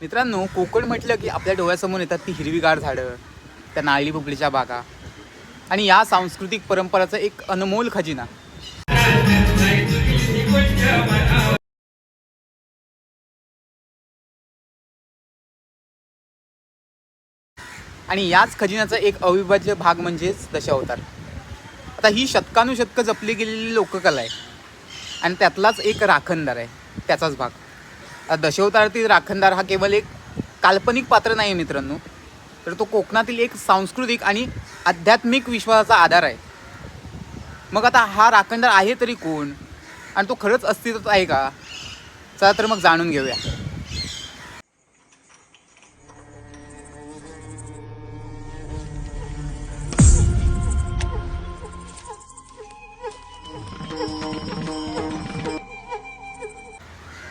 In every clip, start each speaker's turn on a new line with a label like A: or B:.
A: मित्रांनो कोकण म्हटलं की आपल्या डोळ्यासमोर येतात ती हिरवीगार झाडं त्या नाळी बुबलीच्या बागा. आणि या सांस्कृतिक परंपराचा एक अनमोल खजिना. आणि याच खजिन्याचा एक अविभाज्य भाग म्हणजेच दशावतार. आता ही शतकानुशतकं जपली गेलेली लोककला आहे. आणि त्यातलाच एक राखणदार आहे त्याचाच भाग. दशावतारातील राखणदार हा केवळ एक काल्पनिक पात्र नाही आहे मित्रांनो. तर तो कोकणातील एक सांस्कृतिक आणि आध्यात्मिक विश्वासाचा आधार आहे. मग आता हा राखणदार आहे तरी कोण? आणि तो खरंच अस्तित्वात आहे का? चला तर मग जाणून घेऊया.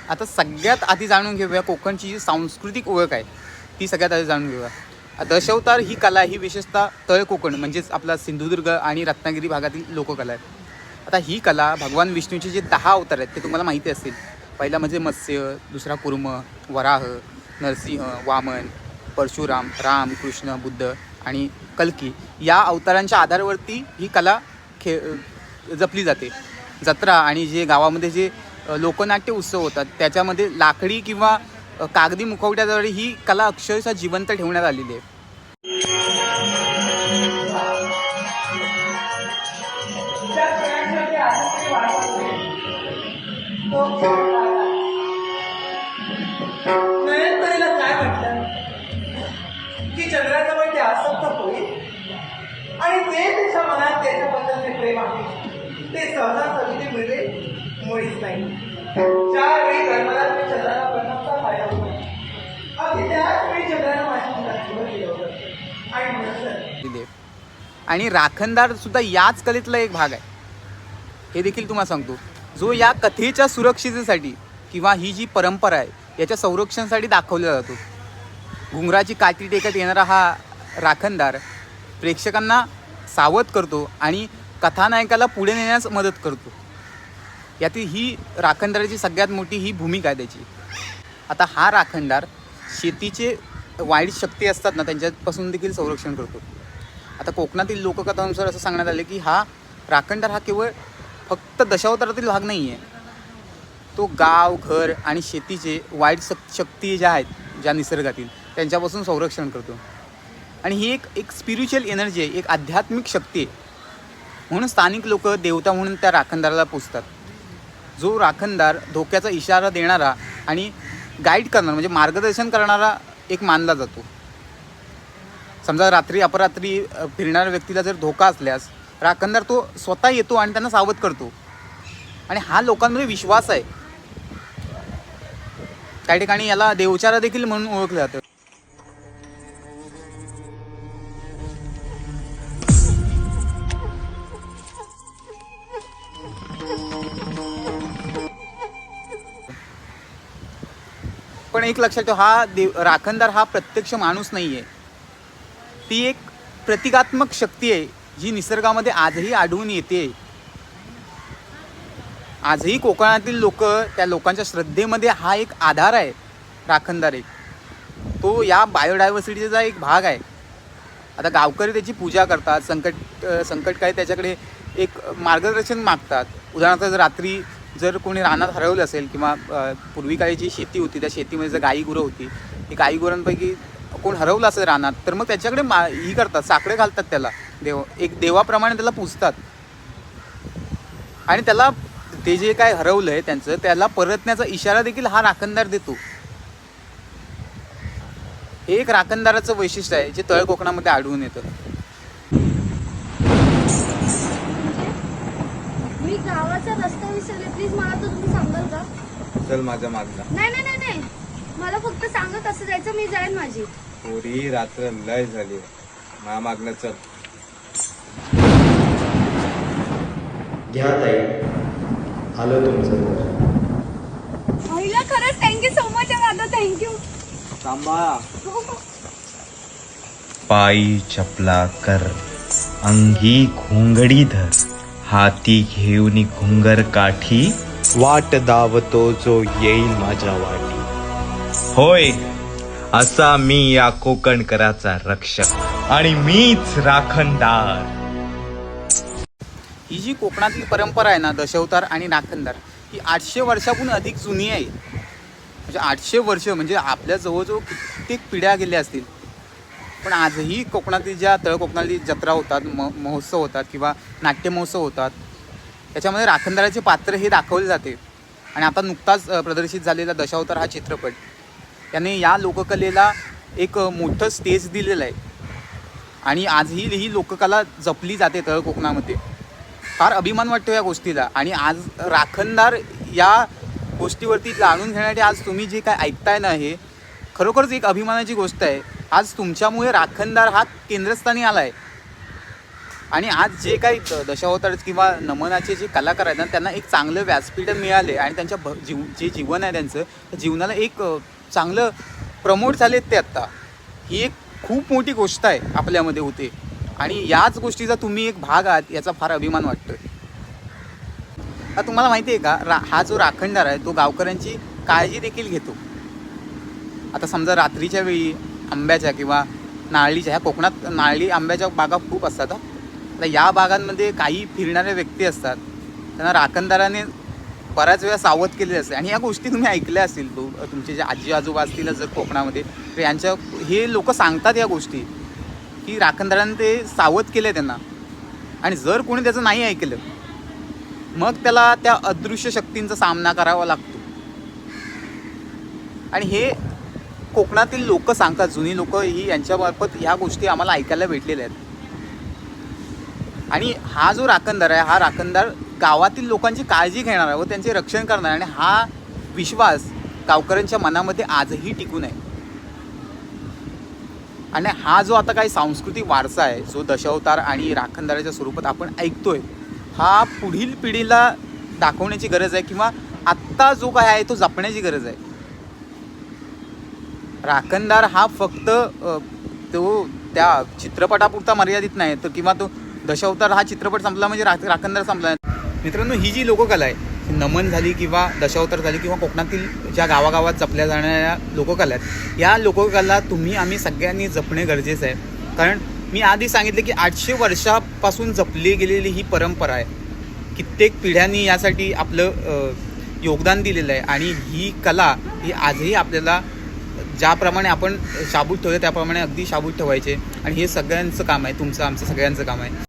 A: आता सगळ्यात आधी जाणून घेऊया कोकणची जी सांस्कृतिक ओळख आहे ती सगळ्यात आधी जाणून घेऊया. दशवतार ही कला ही विशेषतः तळ कोकण म्हणजेच आपला सिंधुदुर्ग आणि रत्नागिरी भागातील लोककला आहे. आता ही कला भगवान विष्णूचे जे दहा अवतार आहेत ते तुम्हाला माहिती असतील पहिला म्हणजे मत्स्य दुसरा कुर्म वराह नरसिंह वामन परशुराम राम कृष्ण बुद्ध आणि कल्की. या अवतारांच्या आधारावरती ही कला खे जपली जाते. जत्रा आणि जे गावामध्ये जे लोकनाट्य उत्सव होतात. त्याच्यामध्ये लाकडी किंवा कागदी मुखवट्याद्वारे ही कला अक्षरशः जिवंत ठेवण्यात आलेली आहे.
B: काय की चंद्राजवळ ते आसक्त होईल. आणि ते त्याच्या मनात प्रेम आहे. ते सहजासहजी मिळेल मुळीच नाही. धर्मराज मी चंद्राला फायदा होता अगदी त्याच वेळी चंद्रानं माझ्या होतं आणि नंतर
A: आणि राखणदार सुद्धा याच कलेतला एक भाग आहे. हे देखील तुम्हाला सांगतो. जो या कथेच्या सुरक्षितेसाठी किंवा ही जी परंपरा आहे याच्या संरक्षणासाठी दाखवला जातो. घुंगराची काठी टेकत येणारा हा राखणदार प्रेक्षकांना सावध करतो आणि कथानायकाला पुढे नेण्यास मदत करतो. यातील ही राखणदाराची सगळ्यात मोठी ही भूमिका आहे त्याची. आता हा राखणदार शेतीचे वाईट शक्ती असतात ना त्यांच्यापासून देखील संरक्षण करतो. आता कोकणातील लोककथानुसार असं सांगण्यात आलं की हा राखणदार हा केवळ फक्त दशावतारातील भाग नाही आहे तो गाव घर आणि शेतीचे वाईट शक शक्ती ज्या आहेत ज्या निसर्गातील त्यांच्यापासून संरक्षण करतो. आणि ही एक एक स्पिरिच्युअल एनर्जी आहे एक आध्यात्मिक शक्ती आहे. म्हणून स्थानिक लोक देवता म्हणून त्या राखणदाराला पुजतात जो राखणदार धोक्याचा इशारा देणारा आणि गाईड करणारा म्हणजे मार्गदर्शन करणारा एक मानला जातो. समजा रात्री अपरात्री फिरणाऱ्या व्यक्तीला जर धोका असल्यास राखणदार तो स्वतः येतो आणि त्यांना सावध करतो. आणि हा लोकांमध्ये विश्वास आहे. काही ठिकाणी याला देवचारा देखील म्हणून ओळखलं जातं. पण एक लक्षात ठेव हा देव राखणदार हा प्रत्यक्ष माणूस नाही आहे ती एक प्रतिकात्मक शक्ती आहे जी निसर्गामध्ये आजही आढळून येते. आजही कोकणातील लोक त्या लोकांच्या श्रद्धेमध्ये हा एक आधार आहे राखणदार एक. तो या बायोडायव्हर्सिटीचा एक भाग आहे. आता गावकरी त्याची पूजा करतात संकट संकटकाळी त्याच्याकडे एक मार्गदर्शन मागतात. उदाहरणार्थ जर रात्री जर कोणी रानात हरवलं असेल किंवा पूर्वी काळी जी शेती होती त्या शेतीमध्ये जर गाई गुरं होती ती गाई गुरांपैकी कोण हरवलं असेल रानात तर मग त्याच्याकडे मा ही करतात साकडे घालतात त्याला. देव एक देवाप्रमाणे त्याला पूजतात. आणि त्याला ते जे काय हरवलं आहे त्यांचं त्याला परतण्याचा इशारा देखील हा राखणदार देतो. हे एक राखणदाराचं वैशिष्ट्य आहे जे तळ कोकणामध्ये आढळून येतं.
C: मी गावाचा रस्ता विसरले प्लीज मला तो तुम्ही सांगाल का?
D: चल माझ्या मागला
C: नाही नाही नाही नाही. मला फक्त सांगा कसं जायचं मी जाईन माझी.
D: पोरी रात्र लय झाली. माझ्या मागणं चल.
E: घ्या ताई. आलं तुमचं घर.
C: महिला खरंच थँक्यू सो मच दादा थँक्यू
D: थांबा.
F: पायी चपला कर अंगी घोंगडी धर. हाती घेऊन घुंगर काठी.
E: वाट दावतो जो येईल माझ्या वाटी.
F: होय असा मी या कोकणकराचा रक्षक आणि मीच राखणदार.
A: ही जी कोकणातली परंपरा आहे ना दशावतार आणि राखणदार ही आठशे वर्षाहून अधिक जुनी आहे. म्हणजे आठशे वर्ष म्हणजे आपल्या जवळजवळ कित्येक पिढ्या गेल्या असतील. पण आजही कोकणातील ज्या तळ कोकणातील जत्रा होतात म महोत्सव होतात किंवा नाट्य महोत्सव होतात त्याच्यामध्ये राखणदाराचे पात्र हे दाखवले जाते. आणि आता नुकताच प्रदर्शित झालेला दशावतार हा चित्रपट त्याने या लोककलेला एक मोठं स्टेज दिलेलं आहे. आणि आजही ही लोककला जपली जाते तळ कोकणामध्ये. फार अभिमान वाटतो या गोष्टीला. आणि आज राखणदार या गोष्टीवरती जाणून घेण्यासाठी आज तुम्ही जे काय ऐकताय ना हे खरोखरच एक अभिमानाची गोष्ट आहे. आज तुमच्यामुळे राखणदार हा केंद्रस्थानी आला आहे आणि आज जे काही दशावतार किंवा नमनाचे जे कलाकार आहेत ना त्यांना एक चांगलं व्यासपीठ मिळाले आणि त्यांच्या भ जीव जे जीवन आहे त्यांचं त्या जीवनाला एक चांगलं प्रमोट झालेत ते आत्ता. ही एक खूप मोठी गोष्ट आहे आपल्यामध्ये होते. आणि याच गोष्टीचा तुम्ही एक भाग आहात याचा फार अभिमान वाटतोय. आता तुम्हाला माहिती आहे का रा हा जो राखणदार आहे तो गावकऱ्यांची काळजी देखील घेतो. आता समजा रात्रीच्या वेळी आंब्याच्या किंवा नाळीच्या ह्या कोकणात नाळी आंब्याच्या बागा खूप असतात आता या बागांमध्ये काही फिरणारे व्यक्ती असतात त्यांना राखणदाराने बऱ्याच वेळा सावध केलेले असते. आणि या गोष्टी तुम्ही ऐकल्या असतील तुमचे जे आजी आजोबा असतील जर कोकणामध्ये तर यांच्या हे लोक सांगतात या गोष्टी की राखणदाराने ते सावध केले त्यांना. आणि जर कोणी त्याचं नाही ऐकलं मग त्याला त्या अदृश्य शक्तींचा सामना करावा लागतो. आणि हे कोकणातील लोक सांगतात जुनी लोक ही यांच्यामार्फत ह्या गोष्टी आम्हाला ऐकायला भेटलेल्या आहेत. आणि हा जो राखणदार आहे हा राखणदार गावातील लोकांची काळजी घेणार आहे व त्यांचे रक्षण करणार आणि हा विश्वास गावकऱ्यांच्या मनामध्ये आजही टिकून आहे. आणि हा जो आता काही सांस्कृतिक वारसा आहे जो दशावतार आणि राखणदाराच्या स्वरूपात आपण ऐकतोय हा पुढील पिढीला दाखवण्याची गरज आहे किंवा आत्ता जो काय आहे तो जपण्याची गरज आहे? राखणदार हा फक्त तो त्या चित्रपटापुरता मर्यादित नाही तर किंवा तो दशावतार हा चित्रपट संपला म्हणजे राख राखणदार संपला. मित्रांनो ही जी लोककला आहे नमन झाली किंवा दशावतार झाली किंवा कोकणातील ज्या गावागावात जपल्या जाणाऱ्या लोककला आहेत या लोककला तुम्ही आम्ही सगळ्यांनी जपणे गरजेचं आहे. कारण मी आधी सांगितले की आठशे वर्षापासून जपली गेलेली ही परंपरा आहे. कित्येक पिढ्यांनी यासाठी आपलं योगदान दिलेलं आहे आणि ही कला ही आजही आपल्याला ज्याप्रमाणे आपण शाबूत ठेवतो त्याप्रमाणे अगदी शाबूत ठेवायचे. आणि हे सगळ्यांचं काम आहे तुमचं आमचं सगळ्यांचं काम आहे.